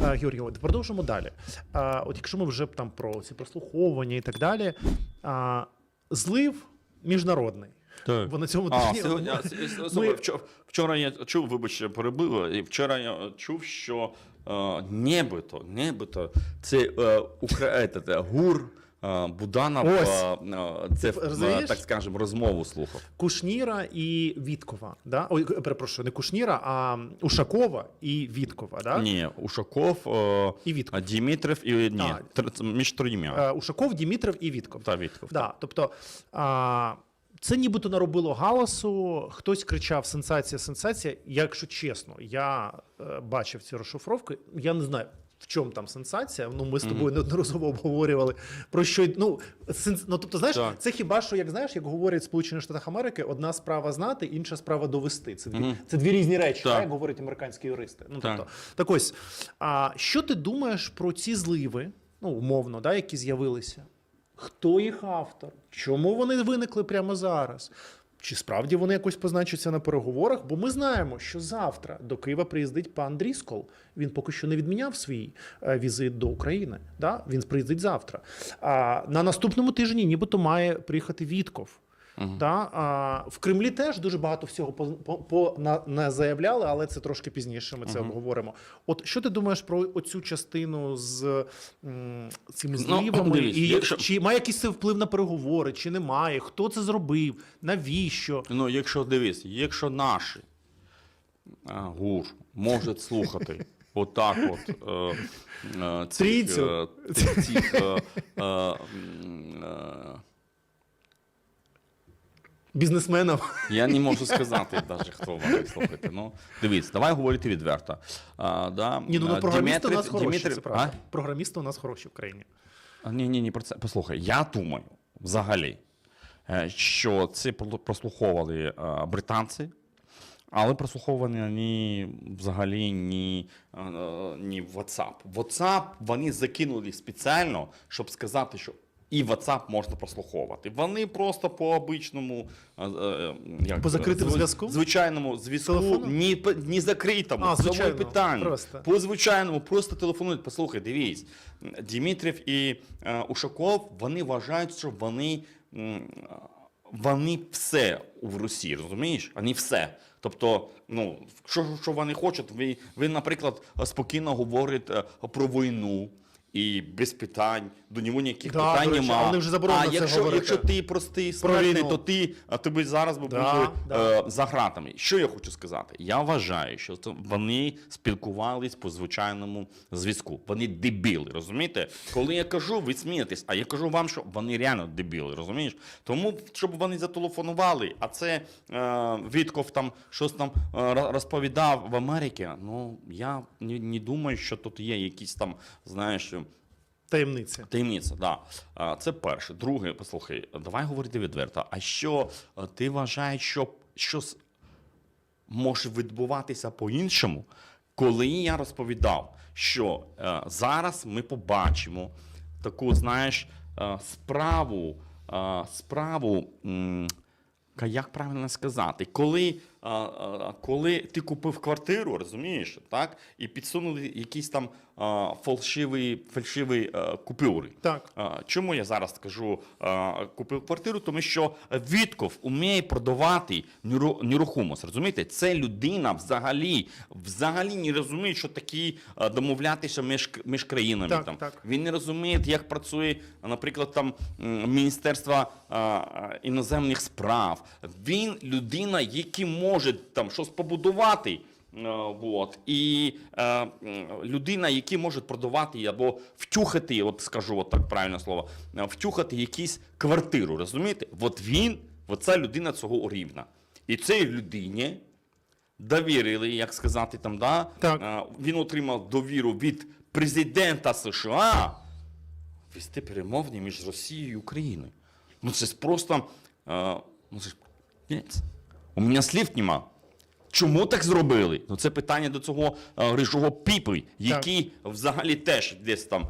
Е, Георгій, от продовжимо далі. Е, От якщо ми вже там про ці прослуховування і так далі, а, злив міжнародний. Так. Бо на цьому А, тижні сьогодні, слухай, вчора, вчора я чув, вибачте, перебив, і вчора я чув, що е, нібито, нібито це е, укра... е, гур е, Буданов, Ось. е, е, це, е, розумієш? так скажемо, розмову слухав. Кушніра і Віткова. Да? Ой, перепрошую, не Кушніра, а Ушакова і Віткова. Да? Ні, Ушаков, е, І Вітков. Дімітров і ні, А. між троїма. Е, Ушаков, Дімітров і Вітков. Та Вітков. Да, тобто а, це нібито наробило галасу, хтось кричав сенсація, сенсація. Якщо чесно, я е, бачив ці розшифровки, я не знаю. В чому там сенсація? Ну, ми з тобою неодноразово обговорювали про що ну, сенс... ну тобто, знаєш, Так. це хіба що, як знаєш, як говорять в Сполучених Штатах Америки, одна справа знати, інша справа довести. Це дві, це дві різні речі, так. як говорять американські юристи. Ну, Так. тобто, так ось, а що ти думаєш про ці зливи, ну, умовно, да, які з'явилися? Хто їх автор? Чому вони виникли прямо зараз? Чи справді вони якось позначаться на переговорах? Бо ми знаємо, що завтра до Києва приїздить пан Дріскол. Він поки що не відміняв свій е, візит до України. Да? Він приїздить завтра. А на наступному тижні нібито має приїхати Вітков. Да? А, в Кремлі теж дуже багато всього по, по, по на, не заявляли, але це трошки пізніше. Ми це обговоримо. От що ти думаєш про оцю частину з м, цими зливами? Ну, і якщо- чи має якийсь вплив на переговори, чи немає? Хто це зробив? Навіщо? Ну, якщо дивись, якщо наші а, гур можуть слухати отак от е, е, цих, е, е, е, е, Бізнесменів? я не можу сказати навіть, хто вони слухати. Ну, дивись, давай говорити відверто. А, да, Ні, ну, ну програмісти у нас хороші, Дмитрів- це правда. А? Програмісти у нас хороші в країні. А, Ні, ні, ні, про це послухай. Я думаю, взагалі, е, що це прослуховували е, британці, але прослуховані вони взагалі ні, е, ні WhatsApp. WhatsApp вони закинули спеціально, щоб сказати, що. І WhatsApp можна прослуховувати. Вони просто по обичному е, е, як, По закритому зв- зв'язку? Звичайному зв'язку, ні, по- ні закритому. А, звичайно, питання. просто. По звичайному, просто телефонують. Послухай, дивись, Дмитрів і е, Ушаков вони вважають, що вони, вони все в Росії, розумієш? Вони все. Тобто, ну, що, що вони хочуть, ви, ви, наприклад, спокійно говорите е, про війну. І без питань, до нього ніяких Да, питань до речі, нема. а вони вже заборонено а це якщо, говорити. якщо ти простий Про смертний, війну. то ти а тобі зараз би Да, були да. е, за гратами. Що я хочу сказати? Я вважаю, що це вони спілкувались по звичайному зв'язку. Вони дебіли, розумієте? Коли я кажу, ви смієтесь, а я кажу вам, що вони реально дебіли, розумієш? Тому щоб вони зателефонували, а це е, Вітков там щось там е, ро- розповідав в Америці. Ну я не, не думаю, що тут є якісь там, знаєш. Таємниця. Таємниця, да. Це перше. Друге, послухай, давай говорити відверто. А що е, ти вважаєш, що щось може відбуватися по-іншому, коли я розповідав, що е, зараз ми побачимо таку, знаєш, е, справу, справу. Як правильно сказати, коли, коли ти купив квартиру, розумієш, так, і підсунули якісь там фальшиві, фальшиві а, купюри. Так. Чому я зараз скажу а, купив квартиру? Тому що Вітков вміє продавати неру- нерухомість. Розумієте, це людина взагалі, взагалі не розуміє, що такі а, домовлятися між, між країнами. Так, там. так. Він не розуміє, як працює, наприклад, там Міністерство іноземних справ. Він людина, який може там щось побудувати. е, Вот. І е, людина, який може продавати або втюхати, от скажу от так правильне слово, е, втюхати якусь квартиру, розумієте? От він, от ця людина цього рівня. І цій людині довірили, як сказати там, да? Так. Е, він отримав довіру від президента США вести перемовини між Росією і Україною. Ну це ж просто. Е, ну це ж. У мене слів нема. Чому так зробили? Ну це питання до цього е, рижого піпи, який взагалі теж десь там е,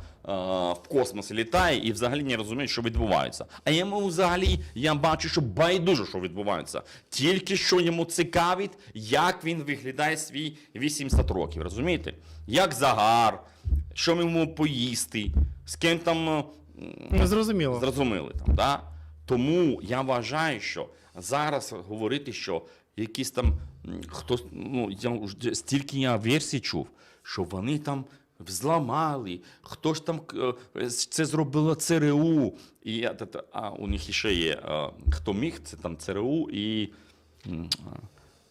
в космосі літає і взагалі не розуміє, що відбувається. А йому взагалі я бачу, що байдуже, що відбувається. Тільки що йому цікавить, як він виглядає свій 800 років. Розумієте? Як загар, що йому поїсти, з ким там. е, Ну, Зрозуміло. Зрозуміли там, да? Тому я вважаю, що зараз говорити, що якісь там хтось, ну я вже стільки я версій чув, що вони там взламали, хто ж там е, це зробило ЦРУ, і я, а у них ще є е, хто міг, це там ЦРУ і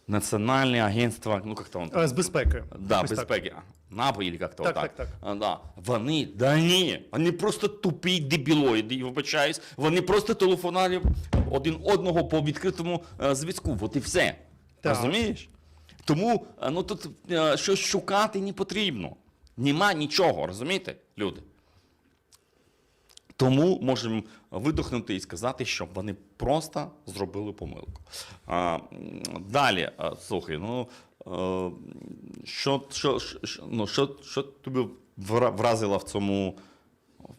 Національне агентство, ну як там. З безпеки. Да, безпеки. НАБУ, или як то Так, так. так, так. А, да. Вони, да ні, вони просто тупі дебілоїди, я вибачаюсь. Вони просто телефонували один одного по відкритому е, зв'язку. От і все. Так. Розумієш? Тому е, ну, тут е, щось шукати не потрібно. Нема нічого, розумієте, люди? Тому можемо видохнути і сказати, що вони просто зробили помилку. А, далі, слухай, ну що, що, що, ну, що, що тобі вра- вразило в цьому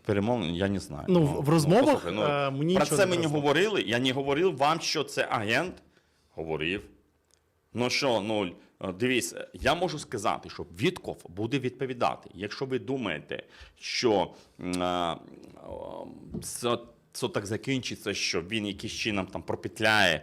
перемовині, я не знаю. Ну, в- в розмовах, послухай, е, мені про це не ми говорили. Я не говорив вам, що це агент. Говорив. Ну що, ну е, дивись, е, я можу сказати, що Вітков буде відповідати. Якщо ви думаєте, що е, е, це, це так закінчиться, що він якийсь чином там пропетляє,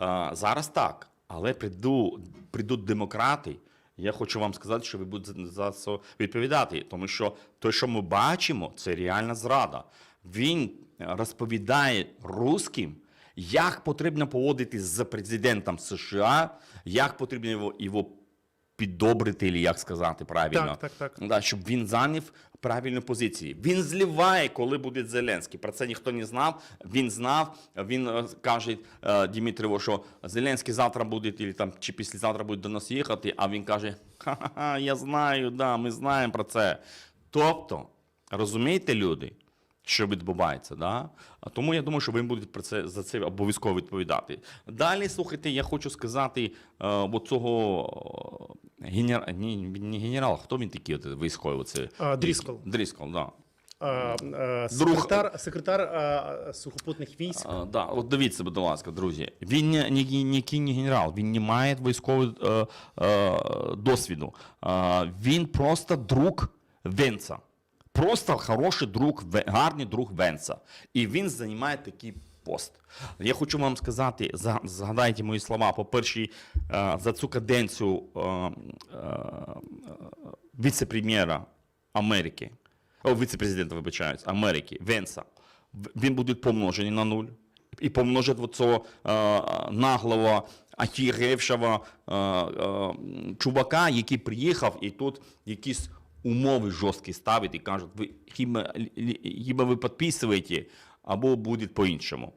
е, зараз так. Але прийду, прийдуть демократи. Я хочу вам сказати, що ви будете за це відповідати, тому що те, що ми бачимо, це реальна зрада. Він е, розповідає русським, як потрібно поводитись з президентом США, як потрібно його, його піддобрити, чи як сказати правильно. Так, так, так. Да, щоб він зайняв правильну позицію. Він зливає, коли буде Зеленський. Про це ніхто не знав. Він знав. Він е, каже е, Дмитрову, що Зеленський завтра буде, чи, там, чи післязавтра буде до нас їхати, а він каже: Ха-ха, я знаю, да, ми знаємо про це. Тобто, розумієте, люди, що відбувається, да? Тому я думаю, що ви будете про це за це обов'язково відповідати. Далі, слухайте, я хочу сказати е, от цього генер... ні, не генерал, хто він такий от, військовий? Оце, Дріскол. Дріскол, да. Друг. секретар, секретар сухопутних військ. Да, от дивіться, будь ласка, друзі. Він не, не, генерал, він не має військового е, е, досвіду. Е, він просто друг Венца. Просто хороший друг, гарний друг Венца. І він займає такий пост. Я хочу вам сказати, згадайте мої слова. По-перше, е, за цю каденцію е, е, віце-прем'єра Америки, о, віце-президента, вибачаюсь, Америки, Венса, він буде помножений на нуль. І помножить вот цього наглого, ахіревшого е, е, чувака, який приїхав і тут якісь умови жорсткі ставить і кажуть, ви хіба, ви підписуєте, або буде по-іншому.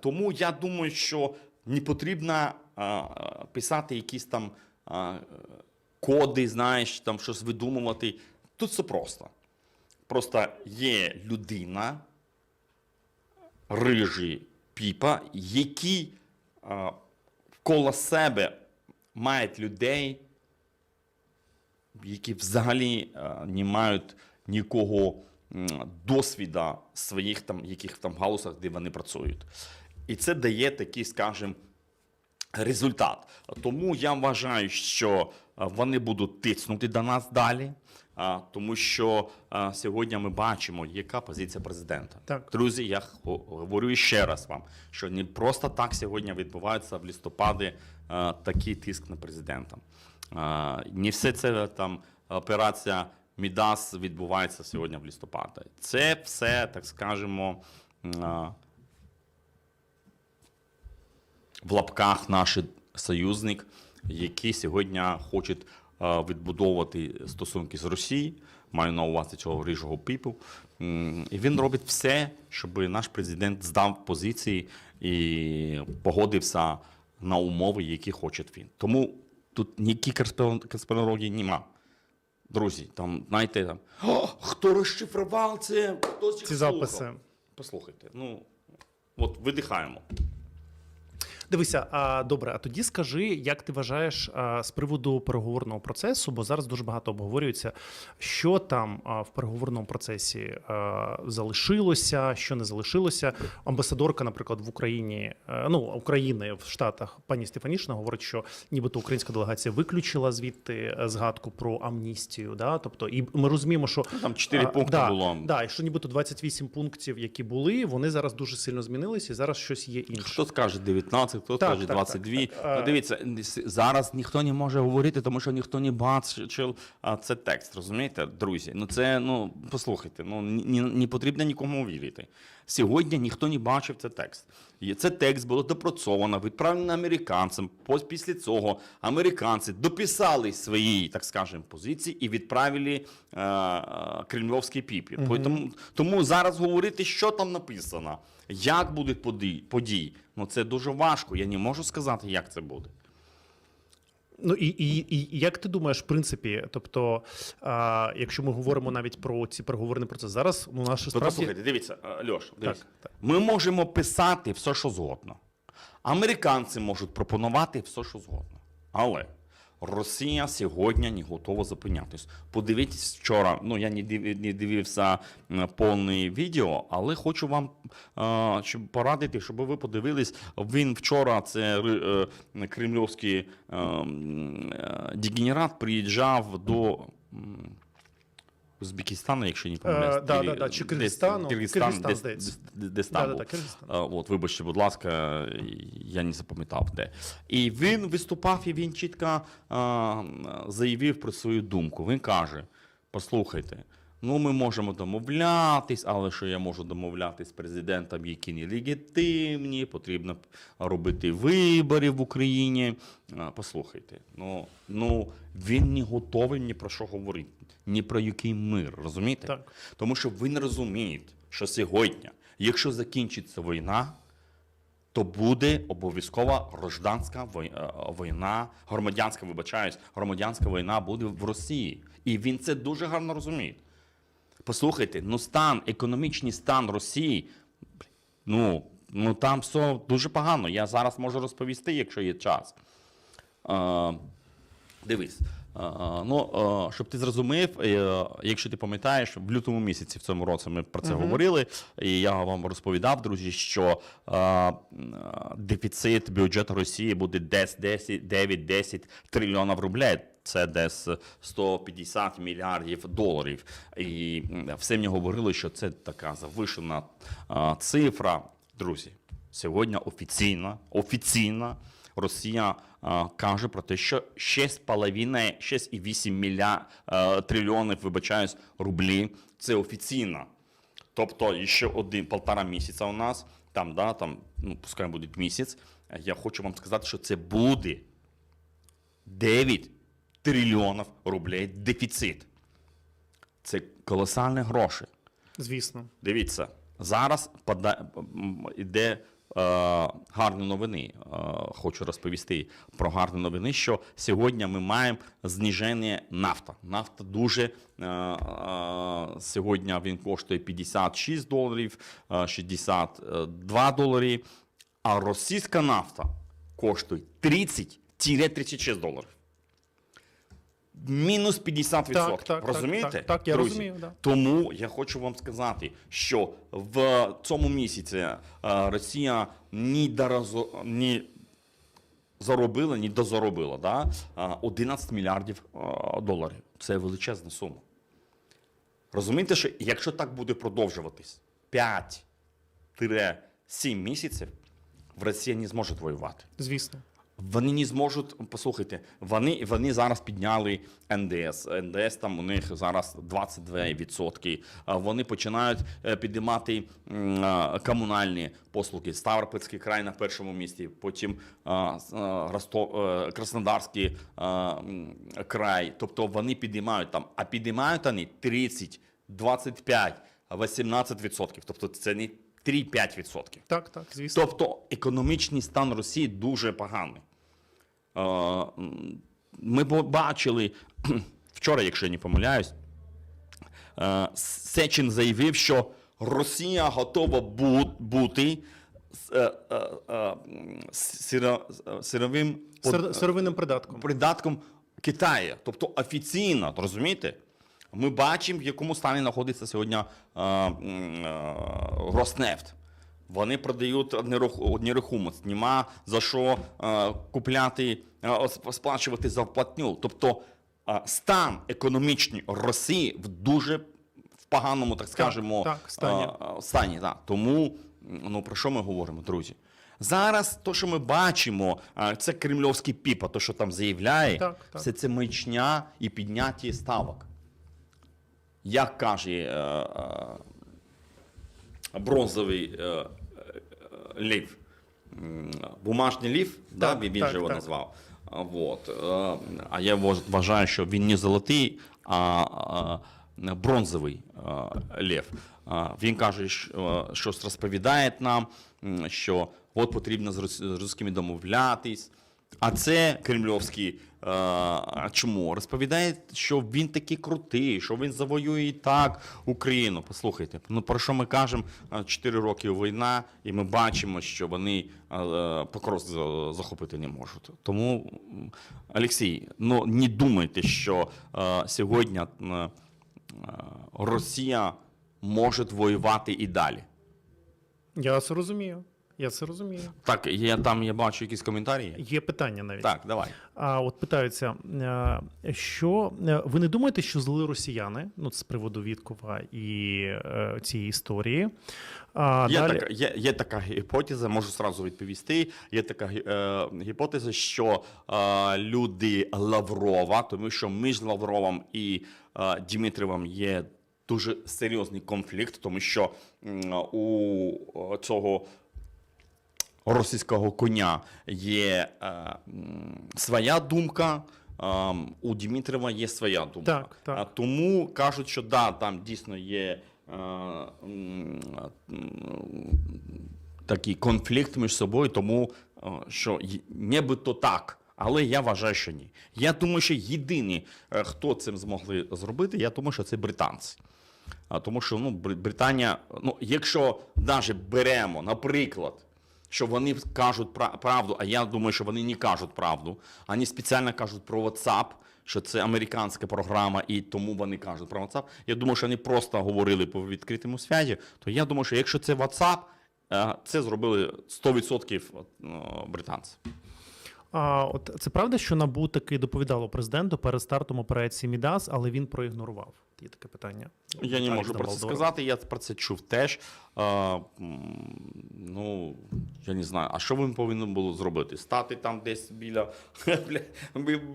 Тому я думаю, що не потрібно е, писати якісь там е, коди, знаєш, там щось видумувати. Тут все просто. Просто є людина, рижий піпа, які а, коло себе мають людей, які взагалі а, не мають нікого досвіда своїх там, яких там галузах, де вони працюють. І це дає такий, скажімо, результат. Тому я вважаю, що вони будуть тиснути до нас далі, тому що а, сьогодні ми бачимо, яка позиція президента. Так. Друзі, я говорю ще раз вам, що не просто так сьогодні відбувається в листопаді такий тиск на президента. Не все це там операція Мідас відбувається сьогодні в листопаді. Це все, так скажемо. в лапках наш союзник, який сьогодні хоче е, відбудовувати стосунки з Росією, маю на увазі цього рижого піпу. І він робить все, щоб наш президент здав позиції і погодився на умови, які хоче він. Тому тут ніякі конспірології нема. Друзі, там, знаєте, там, «О, хто розшифрував це? Хто Ці записи. Послухайте, ну, от видихаємо. Дивися, а добре, а тоді скажи, як ти вважаєш а, з приводу переговорного процесу, бо зараз дуже багато обговорюється, що там а, в переговорному процесі а, залишилося, що не залишилося. Амбасадорка, наприклад, в Україні, е, ну України в Штатах, пані Стефанішина говорить, що нібито українська делегація виключила звідти е, згадку про амністію. Да? Тобто, і ми розуміємо, що Там чотири а, пункти да, було. Да, і що нібито 28 пунктів, які були, вони зараз дуже сильно змінилися, і зараз щось є інше. Хто скаже 19, хто Так, каже так, 22. так, так. Ну, дивіться, зараз ніхто не може говорити, тому що ніхто не бачив а, це текст. Розумієте, друзі? Ну це ну послухайте, ну не потрібно нікому вірити. Сьогодні ніхто не бачив цей текст. І Це текст було допрацьовано, відправлено американцям. Після цього американці дописали свої, так скажемо, позиції і відправили е, е, кремльовський піпір. Тому, тому зараз говорити, що там написано, як будуть події, події, ну це дуже важко. Я не можу сказати, як це буде. Ну і, і, і як ти думаєш, в принципі, тобто, а, якщо ми говоримо навіть про ці переговорний процес, зараз ну наше справді послухайте, дивіться, Льош, дивіться. Так, так. Ми можемо писати все, що згодно. Американці можуть пропонувати все, що згодно. Але Росія сьогодні не готова зупинятись. Подивіться вчора. Ну я не дивився повне відео, але хочу вам щоб порадити, щоб ви подивились. Він вчора, це е, кремльовський е, м, е, дегенерат, приїжджав до. Узбекистану, якщо не помиляюсь. Е, да, да, да, чи Киргизстану. Киргизстан, Киргизстан, десь, десь, десь там да, був. да, Киргизстан. От, вибачте, будь ласка, я не запам'ятав де. І він виступав, і він чітко а, заявив про свою думку. Він каже: послухайте. Ну, ми можемо домовлятись, але що я можу домовлятись з президентом, які не легітимні, потрібно робити вибори в Україні. Послухайте, ну, ну він не готовий ні про що говорити, ні про який мир, розумієте? Так. Тому що ви не розумієте, що сьогодні, якщо закінчиться війна, то буде обов'язкова гражданська е, війна, громадянська, вибачаюсь, громадянська війна буде в Росії. І він це дуже гарно розуміє. Послухайте, ну стан, економічний стан Росії, ну, ну там все дуже погано. Я зараз можу розповісти, якщо є час. Е, Дивись, ну щоб ти зрозумів, е, якщо ти пам'ятаєш, в лютому місяці в цьому році ми про це говорили, і я вам розповідав, друзі, що дефіцит бюджету Росії буде десь 10, 9-10 трильйонів рублей. Це десь 150 мільярдів доларів. І все мені говорили, що це така завишена цифра. Друзі, сьогодні офіційно, офіційно Росія каже про те, що 6,5, 6,8 мілья, е, трильйонів, вибачаюсь, рублі. Це офіційно. Тобто ще один полтора місяця у нас, там, да, там, ну, пускай буде місяць. Я хочу вам сказати, що це буде 9 трильйонів рублей дефіцит. Це колосальні гроші. звісно. Дивіться, зараз пода... м, е, гарні новини. Е, хочу розповісти про гарні новини, що сьогодні ми маємо зниження нафта. Нафта дуже е, е, сьогодні він коштує 56 доларів, е, 62 долари, а російська нафта коштує 30-36 доларів. Мінус 50%. Так, так, Розумієте? так, так, я друзі? розумію, да. Тому я хочу вам сказати, що в цьому місяці е, Росія ні доразо, ні заробила, ні дозаробила да? е, 11 мільярдів е, доларів. Це величезна сума. Розумієте, що якщо так буде продовжуватись 5-7 місяців, в Росія не зможе воювати. Звісно. Вони не зможуть, послухайте, вони, вони зараз підняли НДС. НДС там у них зараз 22%. А Вони починають е, підіймати комунальні послуги. Ставропольський край на першому місці, потім Ростов, е, Краснодарський край. Тобто вони підіймають там, а підіймають вони 30, 25, 18%. Тобто це не 3-5%. Так, так, звісно. Тобто економічний стан Росії дуже поганий. Ми бачили вчора, якщо я не помиляюсь, е, Сечин заявив, що Росія готова бути сировим сировинним придатком. придатком Китаю. Тобто офіційно, розумієте? Ми бачимо, в якому стані знаходиться сьогодні е, е, Роснефть. Вони продають неруху- нерухомість, нема за що е, купляти, е, сплачувати зарплатню. Тобто е, стан економічний Росії в дуже в поганому, так скажемо, так, стані. е, е, стані да. Тому ну, про що ми говоримо, друзі? Зараз то, що ми бачимо, це кремльовський піпа, то, що там заявляє, Так, так. все це маячня і підняття ставок. Як каже бронзовий лів, бумажний лів, да, так, же його так. назвав. Вот. е, А я вваж- вважаю, що він не золотий, а е, бронзовий Лів. лев. Він каже, що, е, щось розповідає нам, що от потрібно з рос- з русскими домовлятись. А це кремльовський е, а чому? Розповідає, що він такий крутий, що він завоює і так Україну. Послухайте, ну про що ми кажемо? Е, Чотири роки війна, і ми бачимо, що вони е, Покровськ захопити не можуть. Тому, Олексій, ну не думайте, що е, сьогодні е, е, Росія може воювати і далі. Я це розумію. Я це розумію. Так, я там я бачу якісь коментарі. Є питання навіть. Так, давай. А от питаються, е, що е, ви не думаєте, що зли росіяни? Ну, з приводу Віткова і е, цієї історії. А, Є, далі... така, є, є така гіпотеза, можу зразу відповісти. Є така е, гіпотеза, що е, люди Лаврова, тому що між Лавровим і е, Дмитровим є дуже серйозний конфлікт, тому що у цього російського коня є е, своя думка. ем, у Дмитрова є своя думка. Так, так. А тому кажуть, що да, там дійсно є е, такий конфлікт між собою, тому е, що нібито так. Але я вважаю, що ні. Я думаю, що єдині, е, хто цим змогли зробити, я думаю, що це британці. А тому що ну, Британія, ну, якщо навіть беремо, наприклад, що вони кажуть пра- правду, а я думаю, що вони не кажуть правду. Вони спеціально кажуть про WhatsApp, що це американська програма, і тому вони кажуть про WhatsApp. Я думаю, що вони просто говорили по відкритому связі. То я думаю, що якщо це WhatsApp, е, це зробили 100% е, британці. А от це правда, що НАБУ таки доповідало президенту перед стартом операції Мідас, але він проігнорував. Є таке питання. Я не можу про це сказати, я про це чув теж. А, ну, я не знаю, а що він повинен було зробити? Стати там десь біля,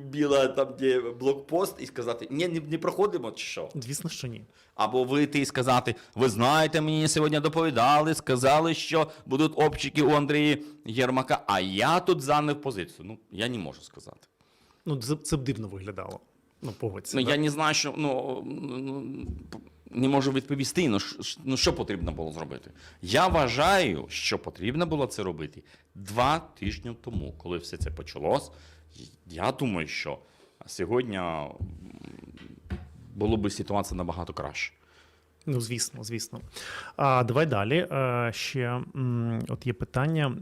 біля там, де блокпост, і сказати, ні, не, не проходимо чи що? Звісно, що ні. Або вийти і сказати: ви знаєте, мені сьогодні доповідали, сказали, що будуть обчики у Андрія Єрмака, а я тут зайняв позицію. Ну, я не можу сказати. Ну, це б дивно виглядало. Ну, погодься. Ну, да? я не знаю, що ну, ну, не можу відповісти. Ну, ну що потрібно було зробити? Я вважаю, що потрібно було це робити два тижні тому, коли все це почалось. Я думаю, що сьогодні було б ситуація набагато краще. Ну, звісно, звісно. А давай далі. Е, ще от є питання.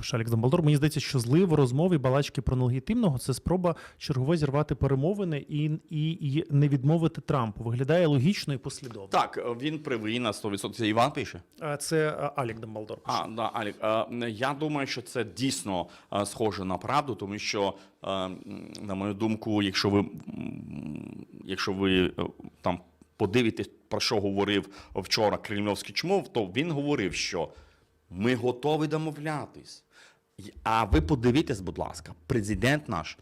Е, пише Алекс Дамблдор. Мені здається, що злив розмови балачки про нелегітимного це спроба чергове зірвати перемовини і, і, і не відмовити Трампу. Виглядає логічно і послідовно. Так, він привий на 100%. Це Іван пише. Це е, Алік Дамблдор. А, да, Алік, е, я думаю, що це дійсно е, схоже на правду, тому що, е, на мою думку, якщо ви, якщо ви е, там подивитесь, про що говорив вчора Кремльовський чмов, то він говорив, що ми готові домовлятись. А ви подивіться, будь ласка, президент наш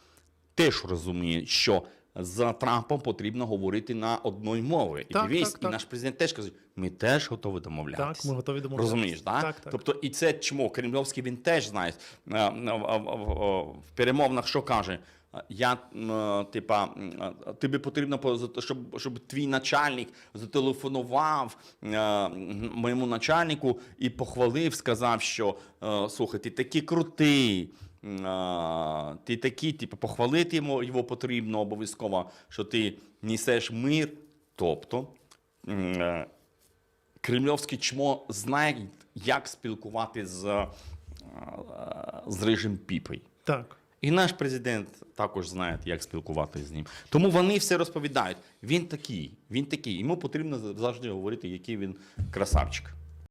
теж розуміє, що з Трампом потрібно говорити на одній мові. І Так, дивись, так, і так. наш президент теж каже, ми теж готові домовлятися. Так, ми готові домовлятися. Розумієш, так? Так, так. Тобто, і це чому Кремльовський він теж знає. Е, е, в- перемовнах, що каже? Я, типа, м, тобі потрібно, по- щоб, щоб твій начальник зателефонував е, моєму начальнику і похвалив, сказав, що е, слухай, ти такий крутий. е, Ти такий, типу, похвалити йому його потрібно обов'язково, що ти несеш мир. Тобто м, е, кремльовське чмо знає, як спілкувати з, е, з режим Піпой. Так. І наш президент також знає, як спілкуватися з ним. Тому вони все розповідають. Він такий, він такий. Йому потрібно завжди говорити, який він красавчик.